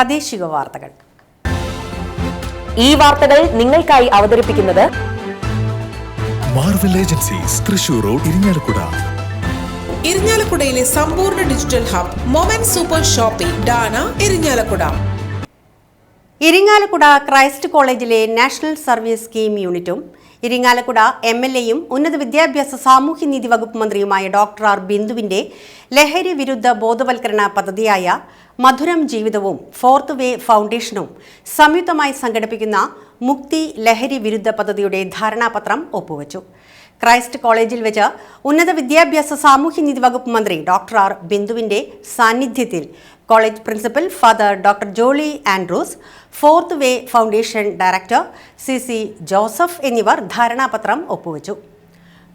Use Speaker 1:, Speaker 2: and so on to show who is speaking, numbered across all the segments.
Speaker 1: പ്രാദേശിക വാർത്തകൾ.
Speaker 2: ഈ വാർത്തകൾ നിങ്ങൾക്കായി അവതരിപ്പിക്കുന്നത്
Speaker 3: Marvel agencies Thrissur road Irinjalakuda
Speaker 4: ഇരിഞ്ഞാലക്കുടയിലെ സമ്പൂർണ digital hub moment super shopping Dana Irinjalakuda
Speaker 1: Irinjalakuda Christ കോളേജിലെ നാഷണൽ സർവീസ് സ്കീം യൂണിറ്റും ഇരിങ്ങാലക്കുട എം എൽ എയും ഉന്നത വിദ്യാഭ്യാസ സാമൂഹ്യനീതി വകുപ്പ് മന്ത്രിയുമായ ഡോക്ടർ ആർ ബിന്ദുവിന്റെ ലഹരി വിരുദ്ധ ബോധവൽക്കരണ പദ്ധതിയായ മധുരം ജീവിതവും ഫോർത്ത് വേ ഫൗണ്ടേഷനും സംയുക്തമായി സംഘടിപ്പിക്കുന്ന മുക്തി ലഹരി വിരുദ്ധ പദ്ധതിയുടെ ധാരണാപത്രം ഒപ്പുവച്ചു. ക്രൈസ്റ്റ് കോളേജിൽ വെച്ച് ഉന്നത വിദ്യാഭ്യാസ സാമൂഹ്യനീതി വകുപ്പ് മന്ത്രി ഡോക്ടർ ആർ ബിന്ദുവിന്റെ സാന്നിധ്യത്തിൽ college principal father doctor Jolly Andrews fourth way foundation director C C Joseph എന്നിവർ ധാരണാപത്രം ഒപ്പുവച്ചു.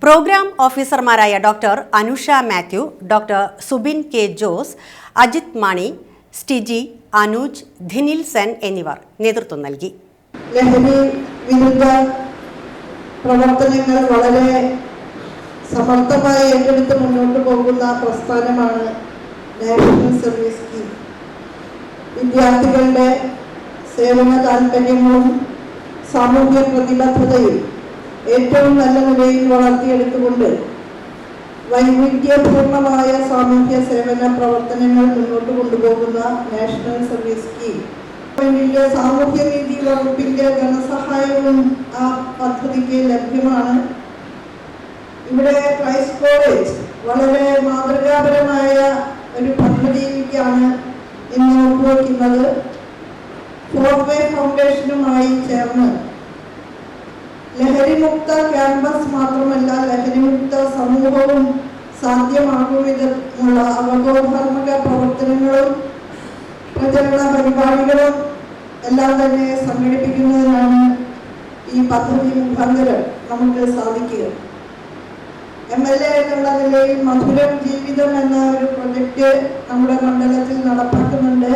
Speaker 1: പ്രോഗ്രാം ഓഫീസർമാരായ doctor Anusha Mathew doctor Subin K Jose Ajith Mani Stiji Anuj Dhinil Sen എന്നിവർ നേതൃത്വം നൽകി.
Speaker 5: ലഹരി വിരുദ്ധ പ്രവർത്തനങ്ങൾ വളരെ സമർത്ഥമായി ഏറ്റെടുത്ത് മുന്നോട്ട് പോകുന്ന പ്രസ്ഥാനമാണ് നാഷണൽ സർവീസ് സ്കീം. വിദ്യാർത്ഥികളുടെ സേവന താല്പര്യങ്ങളും സാമൂഹ്യ പ്രതിബദ്ധതയും ഏറ്റവും നല്ല നിലയിൽ വളർത്തിയെടുത്തുകൊണ്ട് വൈവിധ്യപൂർണമായ സാമൂഹ്യ സേവന പ്രവർത്തനങ്ങൾ മുന്നോട്ട് കൊണ്ടുപോകുന്ന നാഷണൽ സർവീസ് സ്കീം. ഗവൺമെന്റിന്റെ സാമൂഹ്യനീതി വകുപ്പിന്റെ ധനസഹായവും ആ പദ്ധതിക്ക് ലഭ്യമാണ്. ഇവിടെ ക്രൈസ്റ്റ് കോളേജ് വളരെ മാതൃകാപരമായ ഒരു പദ്ധതിയിലേക്കാണ് ഇന്ന് ഒപ്പുവെക്കുന്നത്. ഫോർവേ ഫൗണ്ടേഷനുമായി ചേർന്ന് ലഹരിമുക്ത ക്യാമ്പസ് മാത്രമല്ല ലഹരിമുക്ത സമൂഹവും സാധ്യമാകും വിധമുള്ള അവബോധാത്മക പ്രവർത്തനങ്ങളും പ്രചരണ പരിപാടികളും എല്ലാം തന്നെ സംഘടിപ്പിക്കുന്നതിനാണ് ഈ പദ്ധതി മുഖാന്തരം നമുക്ക് സാധിക്കുക. എം എൽ എ എന്നുള്ള നിലയിൽ മധുരം ജീവിതം എന്ന ഒരു പ്രൊജക്റ്റ് നമ്മുടെ മണ്ഡലത്തിൽ നടപ്പാക്കുന്നുണ്ട്.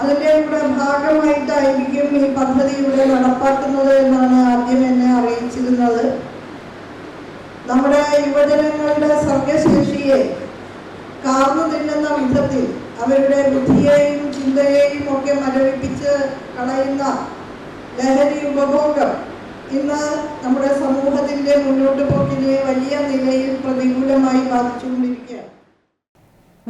Speaker 5: അതിന്റെ കൂടെ ഭാഗമായിട്ടായിരിക്കും ഈ പദ്ധതി ഇവിടെ നടപ്പാക്കുന്നത് എന്നാണ് ആദ്യം എന്നെ അറിയിച്ചിരുന്നത്. നമ്മുടെ യുവജനങ്ങളുടെ സർഗശേഷിയെ കാർന്നു തിന്നുന്ന വിധത്തിൽ അവരുടെ ബുദ്ധിയെയും ചിന്തയെയും ഒക്കെ മരവിപ്പിച്ച് കളയുന്ന ലഹരി ഉപഭോഗം ഇന്ന് നമ്മുടെ സമൂഹത്തിന്റെ മുന്നോട്ട് പോക്കിനെ വലിയ നിലയിൽ പ്രതികൂലമായി ബാധിച്ചുകൊണ്ടിരിക്കുകയാണ്.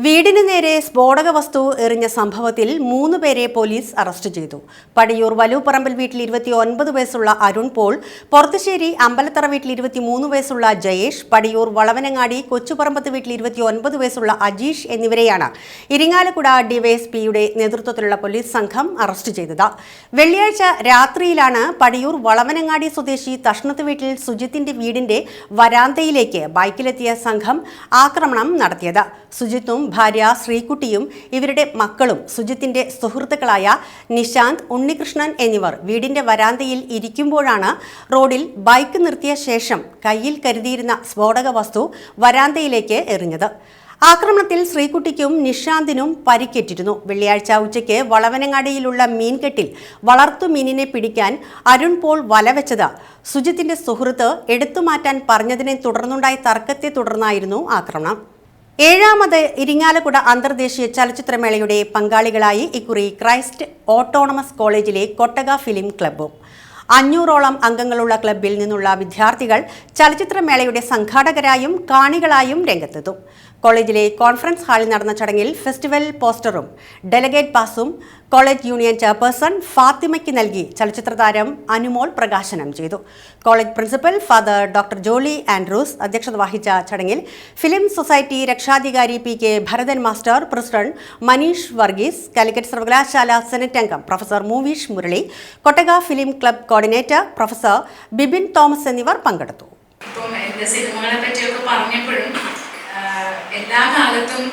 Speaker 1: വീടിന് നേരെ സ്ഫോടക വസ്തു എറിഞ്ഞ സംഭവത്തിൽ മൂന്ന് പേരെ പോലീസ് അറസ്റ്റ് ചെയ്തു. പടിയൂർ വലൂപ്പറമ്പിൽ വീട്ടിൽ ഇരുപത്തി ഒൻപത് വയസ്സുള്ള അരുൺ പോൾ പുറത്തുശ്ശേരി അമ്പലത്തറ വീട്ടിൽ ഇരുപത്തി മൂന്ന് വയസ്സുള്ള ജയേഷ് പടിയൂർ വളവനങ്ങാടി കൊച്ചുപറമ്പത്ത് വീട്ടിൽ ഇരുപത്തി ഒൻപത് വയസ്സുള്ള അജീഷ് എന്നിവരെയാണ് ഇരിങ്ങാലക്കുട ഡിവൈഎസ്പിയുടെ നേതൃത്വത്തിലുള്ള പോലീസ് സംഘം അറസ്റ്റ് ചെയ്തത്. വെള്ളിയാഴ്ച രാത്രിയിലാണ് പടിയൂർ വളവനങ്ങാടി സ്വദേശി തഷ്ണത്ത് വീട്ടിൽ സുജിത്തിന്റെ വീടിന്റെ വരാന്തയിലേക്ക് ബൈക്കിലെത്തിയ സംഘം ആക്രമണം നടത്തിയത്. സുജിത്തും ഭാര്യ ശ്രീകുട്ടിയും ഇവരുടെ മക്കളും സുജിത്തിന്റെ സുഹൃത്തുക്കളായ നിശാന്ത് ഉണ്ണികൃഷ്ണൻ എന്നിവർ വീടിന്റെ വരാന്തയിൽ ഇരിക്കുമ്പോഴാണ് റോഡിൽ ബൈക്ക് നിർത്തിയ ശേഷം കയ്യിൽ കരുതിയിരുന്ന സ്ഫോടക വസ്തു വരാന്തയിലേക്ക് എറിഞ്ഞത്. ആക്രമണത്തിൽ ശ്രീകുട്ടിക്കും നിഷാന്തിനും പരിക്കേറ്റിരുന്നു. വെള്ളിയാഴ്ച ഉച്ചയ്ക്ക് വളവനങ്ങാടിയിലുള്ള മീൻകെട്ടിൽ വളർത്തു മീനിനെ പിടിക്കാൻ അരുൺ പോൾ വലവെച്ചത് സുജിത്തിന്റെ സുഹൃത്ത് എടുത്തുമാറ്റാൻ പറഞ്ഞതിനെ തുടർന്നുണ്ടായ തർക്കത്തെ തുടർന്നായിരുന്നു ആക്രമണം. ഏഴാമത് ഇരിങ്ങാലക്കുട അന്തർദേശീയ ചലച്ചിത്രമേളയുടെ പങ്കാളികളായി ഇക്കുറി ക്രൈസ്റ്റ് ഓട്ടോണമസ് കോളേജിലെ കൊട്ടക ഫിലിം ക്ലബ്ബും. അഞ്ഞൂറോളം അംഗങ്ങളുള്ള ക്ലബ്ബിൽ നിന്നുള്ള വിദ്യാർത്ഥികൾ ചലച്ചിത്രമേളയുടെ സംഘാടകരായും കാണികളായും രംഗത്തെത്തും. കോളേജിലെ കോൺഫറൻസ് ഹാളിൽ നടന്ന ചടങ്ങിൽ ഫെസ്റ്റിവൽ പോസ്റ്ററും ഡെലഗേറ്റ് പാസും കോളേജ് യൂണിയൻ ചെയർപേഴ്സൺ ഫാത്തിമയ്ക്ക് നൽകി ചലച്ചിത്ര താരം അനുമോൾ പ്രകാശനം ചെയ്തു. College principal father doctor Jolly Andrews അധ്യക്ഷത വഹിച്ച ചടങ്ങിൽ ഫിലിം സൊസൈറ്റി രക്ഷാധികാരി P K Bharathan master president Maneesh Varghese Calicut സർവകലാശാല സെനറ്റ് അംഗം professor Moovish Murali Kottaka film club coordinator professor Bibin Thomas എന്നിവർ പങ്കെടുത്തു.
Speaker 6: സിനിമകളെ പറ്റിയൊക്കെ പറഞ്ഞപ്പോഴും എല്ലാ കാലത്തും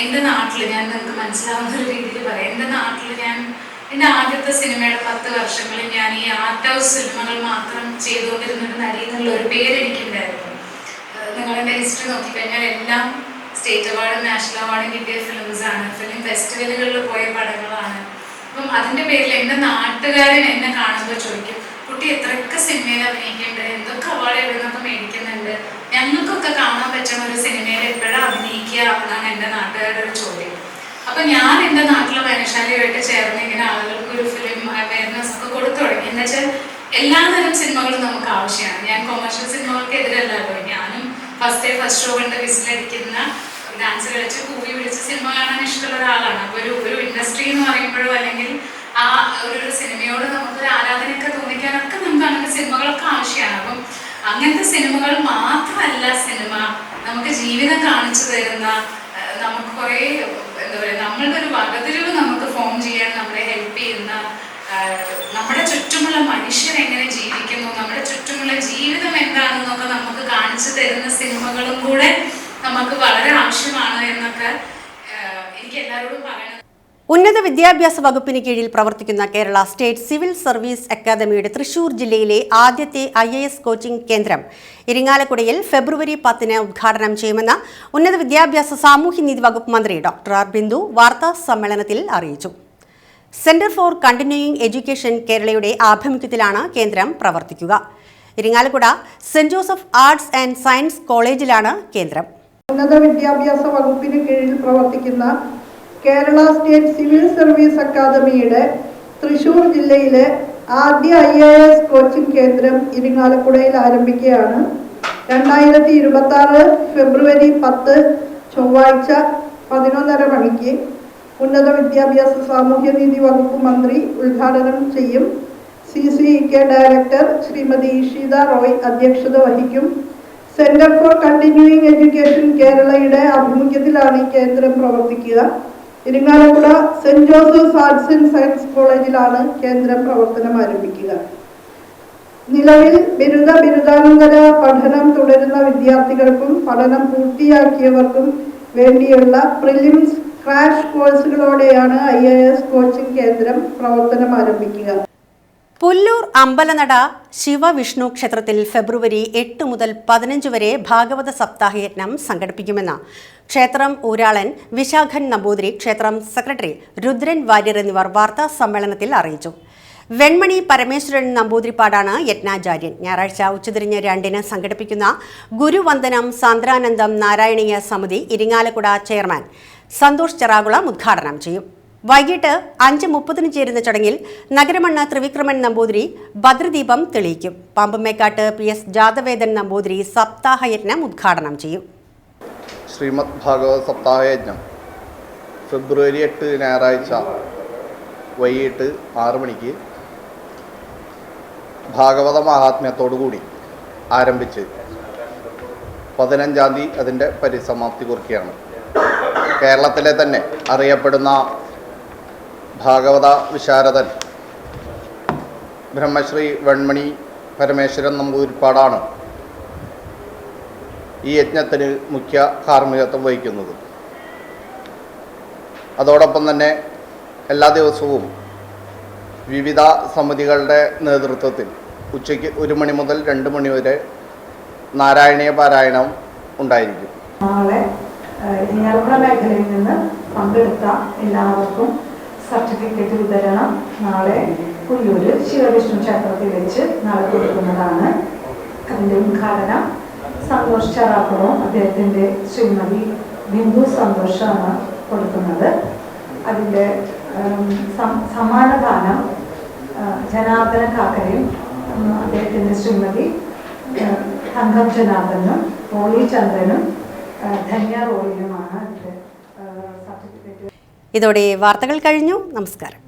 Speaker 6: എന്റെ നാട്ടിൽ ഞാൻ നിങ്ങൾക്ക് മനസ്സിലാവുന്ന ഒരു രീതിയിൽ പറയാം. എന്റെ നാട്ടിൽ ഞാൻ എന്റെ ആദ്യത്തെ സിനിമയുടെ പത്ത് വർഷങ്ങളിൽ ഞാൻ ഈ ആർട്ട് ഹൗസ് സിനിമകൾ മാത്രം ചെയ്തുകൊണ്ടിരുന്ന ഒരു നടി എന്നുള്ള ഒരു പേര് എനിക്കുണ്ടായിരുന്നു. നിങ്ങളെന്റെ ഹിസ്റ്ററി നോക്കിക്കഴിഞ്ഞാൽ എല്ലാം സ്റ്റേറ്റ് അവാർഡും നാഷണൽ അവാർഡും കിട്ടിയ ഫിലിംസ് ആണ്. ഫിലിം ഫെസ്റ്റിവലുകളിൽ പോയ പടങ്ങളാണ്. അപ്പം അതിന്റെ പേരിൽ എന്റെ നാട്ടുകാരൻ എന്നെ കാണുമ്പോൾ ചോദിക്കും കുട്ടി എത്രയൊക്കെ സിനിമയിൽ അഭിനയിക്കുന്നുണ്ട് എന്തൊക്കെ അവാർഡ് എഴുതുന്നൊക്കെ മേടിക്കുന്നുണ്ട്. ഞങ്ങൾക്കൊക്കെ കാണാൻ പറ്റുന്ന ഒരു സിനിമയിൽ എപ്പോഴും അഭിനയിക്കുക എന്നാണ് എന്റെ നാട്ടുകാരുടെ ഒരു ചോദ്യം. അപ്പൊ ഞാൻ എന്റെ നാട്ടിലെ വായനശാലയുമായിട്ട് ചേർന്ന് ഇങ്ങനെ ആളുകൾക്ക് ഒരു ഫിലിം അവയർനെസ് ഒക്കെ കൊടുത്തു തുടങ്ങി. എന്ന് വെച്ചാൽ എല്ലാ തരം സിനിമകളും നമുക്ക് ആവശ്യമാണ്. ഞാൻ കൊമേഴ്ഷ്യൽ സിനിമകൾക്ക് എതിരല്ലല്ലോ ഞാനും ഫസ്റ്റ് ഡേ ഫസ്റ്റ് ഷോ കണ്ട് വിസിലടിക്കുന്ന ഡാൻസ് കളിച്ച് കൂവി വിളിച്ച് സിനിമ കാണാൻ ഇഷ്ടമുള്ള ഒരാളാണ്. അപ്പൊ ഒരു ഒരു ഇൻഡസ്ട്രി എന്ന് പറയുമ്പോഴോ അല്ലെങ്കിൽ ആ ഒരു സിനിമയോട് നമുക്ക് ആരാധനയൊക്കെ തോന്നിക്കാനൊക്കെ നമുക്ക് അങ്ങനത്തെ സിനിമകളൊക്കെ ആവശ്യമാണ്. അപ്പം അങ്ങനത്തെ സിനിമകൾ മാത്രമല്ല സിനിമ നമുക്ക് ജീവിതം കാണിച്ചു തരുന്ന നമുക്ക് കുറേ എന്താ പറയുക നമ്മളുടെ ഒരു വകതിരിവ് നമുക്ക് ഫോം ചെയ്യാൻ നമ്മളെ ഹെൽപ്പ് ചെയ്യുന്ന നമ്മുടെ ചുറ്റുമുള്ള മനുഷ്യർ എങ്ങനെ ജീവിക്കുന്നു നമ്മുടെ ചുറ്റുമുള്ള ജീവിതം എന്താണെന്നൊക്കെ നമുക്ക് കാണിച്ചു തരുന്ന സിനിമകളും കൂടെ നമുക്ക് വളരെ ആവശ്യമാണ് എന്നൊക്കെ എനിക്ക് എല്ലാവരോടും പറയണം
Speaker 1: ഉന്നത വിദ്യാഭ്യാസ വകുപ്പിന് കീഴിൽ പ്രവർത്തിക്കുന്ന കേരള സ്റ്റേറ്റ് സിവിൽ സർവീസ് അക്കാദമിയുടെ തൃശൂർ ജില്ലയിലെ ആദ്യത്തെ ഐ എ എസ് കോച്ചിംഗ് കേന്ദ്രം ഇരിങ്ങാലക്കുടയിൽ ഫെബ്രുവരി പത്തിന് ഉദ്ഘാടനം ചെയ്യുമെന്ന് ഉന്നത വിദ്യാഭ്യാസ സാമൂഹ്യനീതി വകുപ്പ് മന്ത്രി ഡോക്ടർ ആർ ബിന്ദു വാർത്താ സമ്മേളനത്തിൽ അറിയിച്ചു. സെന്റർ ഫോർ കണ്ടിന്യൂയിങ് എഡ്യൂക്കേഷൻ കേരളയുടെ ആഭിമുഖ്യത്തിലാണ് കേന്ദ്രം പ്രവർത്തിക്കുക. Irinjalakuda saint Joseph arts and science കോളേജിലാണ് കേന്ദ്രം.
Speaker 7: ഉന്നത വിദ്യാഭ്യാസ വകുപ്പിന് കീഴിൽ പ്രവർത്തിക്കുന്ന കേരള സ്റ്റേറ്റ് സിവിൽ സർവീസ് അക്കാദമിയുടെ തൃശൂർ ജില്ലയിലെ ആദ്യ ഐ എ എസ് കോച്ചിംഗ് കേന്ദ്രം ഇരിങ്ങാലക്കുടയിൽ ആരംഭിക്കുകയാണ്. രണ്ടായിരത്തി ഇരുപത്തി ആറ് ഫെബ്രുവരി പത്ത് ചൊവ്വാഴ്ച പതിനൊന്നര മണിക്ക് ഉന്നത വിദ്യാഭ്യാസ സാമൂഹ്യനീതി വകുപ്പ് മന്ത്രി ഉദ്ഘാടനം ചെയ്യും. C C K director Shrimati Ishita Roy അധ്യക്ഷത വഹിക്കും. സെന്റർ ഫോർ കണ്ടിന്യൂയിങ് എഡ്യൂക്കേഷൻ കേരളയുടെ ആഭിമുഖ്യത്തിലാണ് ഈ കേന്ദ്രം പ്രവർത്തിക്കുക. Irinjalakuda saint Joseph arts and science കോളേജിലാണ് കേന്ദ്രം പ്രവർത്തനം ആരംഭിക്കുക. നിലവിൽ ബിരുദ ബിരുദാനന്തര പഠനം തുടരുന്ന വിദ്യാർത്ഥികൾക്കും പഠനം പൂർത്തിയാക്കിയവർക്കും വേണ്ടിയുള്ള പ്രിലിംസ് ക്രാഷ് കോഴ്സുകളോടെയാണ് ഐ എ എസ് കോച്ചിംഗ് കേന്ദ്രം പ്രവർത്തനം ആരംഭിക്കുക.
Speaker 1: പുല്ലൂർ അമ്പലനട ശിവവിഷ്ണു ക്ഷേത്രത്തിൽ ഫെബ്രുവരി എട്ട് മുതൽ പതിനഞ്ച് വരെ ഭാഗവത സപ്താഹ യജ്ഞം സംഘടിപ്പിക്കുമെന്ന് ക്ഷേത്രം ഊരാളൻ വിശാഖൻ നമ്പൂതിരി ക്ഷേത്രം സെക്രട്ടറി രുദ്രൻ വാര്യർ എന്നിവർ വാർത്താ സമ്മേളനത്തിൽ അറിയിച്ചു. വെൺമണി പരമേശ്വരൻ നമ്പൂതിരിപ്പാടാണ് യജ്ഞാചാര്യൻ. ഞായറാഴ്ച ഉച്ചതിരിഞ്ഞ് രണ്ടിന് സംഘടിപ്പിക്കുന്ന ഗുരുവന്ദനം സാന്ദ്രാനന്ദം നാരായണീയ സമിതി ഇരിങ്ങാലക്കുട ചെയർമാൻ സന്തോഷ് ചെറാകുളം ഉദ്ഘാടനം ചെയ്യും. വൈകിട്ട് അഞ്ച് മുപ്പതിന് ചേരുന്ന ചടങ്ങിൽ നഗരമണ്ണ ത്രിവിക്രമൻ നമ്പൂതിരി ഭദ്രദീപം തെളിയിക്കും. പാമ്പമ്മേക്കാട്ട് പി എസ് ജാതവേദൻ നമ്പൂതിരി സപ്താഹയജ്ഞം ഉദ്ഘാടനം ചെയ്യും.
Speaker 8: ശ്രീമദ് ഭാഗവത സപ്താഹയജ്ഞം ഫെബ്രുവരി എട്ട് ഞായറാഴ്ച വൈകിട്ട് ആറ് മണിക്ക് ഭാഗവത മഹാത്മ്യത്തോടുകൂടി ആരംഭിച്ച് പതിനഞ്ചാം തീയതി അതിന്റെ പരിസമാപ്തി കുറിക്കുകയാണ്. കേരളത്തിലെ തന്നെ അറിയപ്പെടുന്ന ഭാഗവത വിശാരദൻ. ബ്രഹ്മശ്രീ വെൺമണി പരമേശ്വരൻ നമ്പൂരിപ്പാടാണ് ഈ യജ്ഞത്തിന് മുഖ്യ കാർമ്മികത്വം വഹിക്കുന്നത്. അതോടൊപ്പം തന്നെ എല്ലാ ദിവസവും വിവിധ സമിതികളുടെ നേതൃത്വത്തിൽ ഉച്ചയ്ക്ക് ഒരു മണി മുതൽ രണ്ട് മണി വരെ നാരായണീയ പാരായണം ഉണ്ടായിരിക്കും.
Speaker 9: നാളെ മേഖലയിൽ നിന്ന് പങ്കെടുത്ത എല്ലാവർക്കും സർട്ടിഫിക്കറ്റ് വിതരണം നാളെ പുല്ലൂര് ശിവവിഷ്ണു ക്ഷേത്രത്തിൽ വെച്ച് നാളെ കൊടുക്കുന്നതാണ്. അതിന്റെ ഉദ്ഘാടനം സന്തോഷ് ചാറാപ്പുറം അദ്ദേഹത്തിന്റെ ശ്രീമതി ബിന്ദു സന്തോഷാണ് കൊടുക്കുന്നത്. അതിന്റെ സമ്മാനദാനം ജനാർദ്ദന കാക്കരയും അദ്ദേഹത്തിന്റെ ശ്രീമതി തങ്കം ജനാർദ്ദനും പോളി ചന്ദ്രനും ധന്യ റോളിയുമാണ് സർട്ടിഫിക്കറ്റ്
Speaker 1: ഇതോടെ വാർത്തകൾ കഴിഞ്ഞു. നമസ്കാരം.